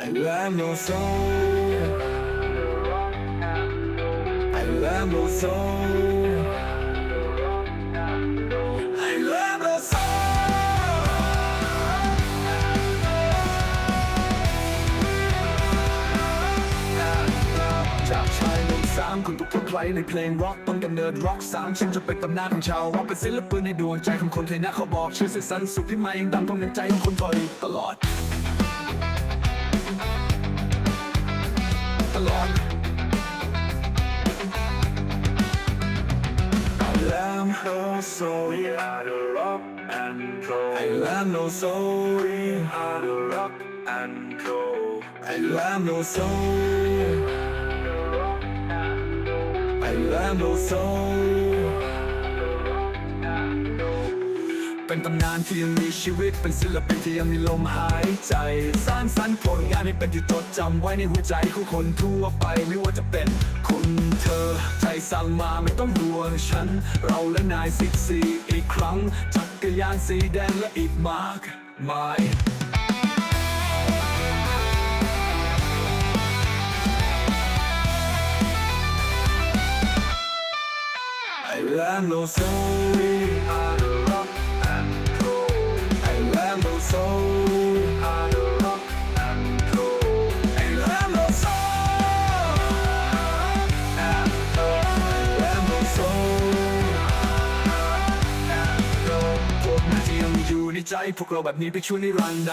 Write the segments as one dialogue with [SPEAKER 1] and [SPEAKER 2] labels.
[SPEAKER 1] I love no soul I love no soul I love no soul จากชายหนุ่มสามคนทุกคนไว้ในเพลงร็อกต้นกำเนิดร็อกสามฉันจะเป็นตำนานของชาวร็อกเป็นศิลปินในดวงใจของคนไทยนะเขาบอกชื่อเสียงสันสุขที่มายังดังตรงในใจของคนไทยตลอด ตลอด I love her so we are the rock and roll I love no soul we are the rock and roll I love no soul I love no soul เป็นตำนานที่ยังมีชีวิต เป็นศิลปินที่ยังมีลมหายใจ สร้างสรรค์ผลงานให้เป็นที่จดจำไว้ในหัวใจของคนทั่วไปไม่ว่าจะเป็นคุณเธอใจสั่งมาไม่ต้องห่วงฉัน เราและนายสิบสี่อีกครั้ง จักรยานสีแดงและอีกมากมาย I love no soul, we are ในใจพวกเราแบบนี้ไปช่วยนิรันดร์ใน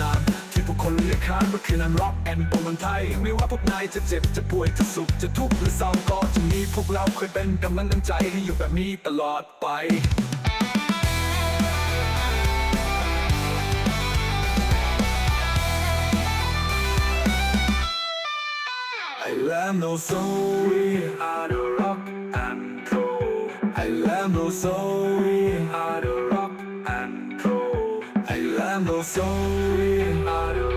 [SPEAKER 1] นามที่พวกคนเรียกขานว่าคือนันร็อกแอนด์ปมันไทย ไม่ว่าพวกนายจะเจ็บจะป่วยจะสุขจะทุกข์หรือเศร้าก็จะมีพวกเราเคยเป็นกำลังใจให้อยู่แบบนี้ตลอดไป Love no soul, we are rock and roll. I love no soul, we are rock and roll. I love no soul, we are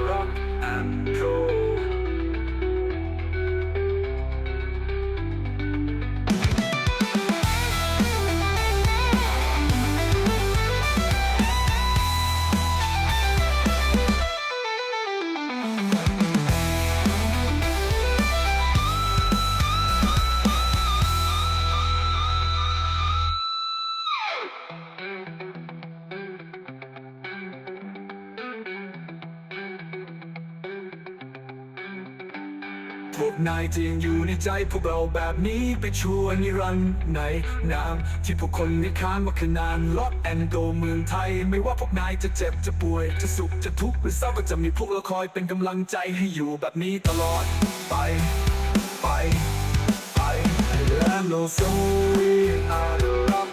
[SPEAKER 1] พวกนายจะยังอยู่ในใจพวกเราแบบนี้ไปชั่วนิรันดร์ในนามที่พวกคนเรียกขานว่าคือนานล็อกแอนโดเมืองไทย ไม่ว่าพวกนายจะเจ็บจะป่วย จะสุขจะทุกข์หรือเศร้าก็จะมีพวกเราคอยเป็นกำลังใจให้อยู่แบบนี้ตลอดไป ไป ไป I love no soul we are the rock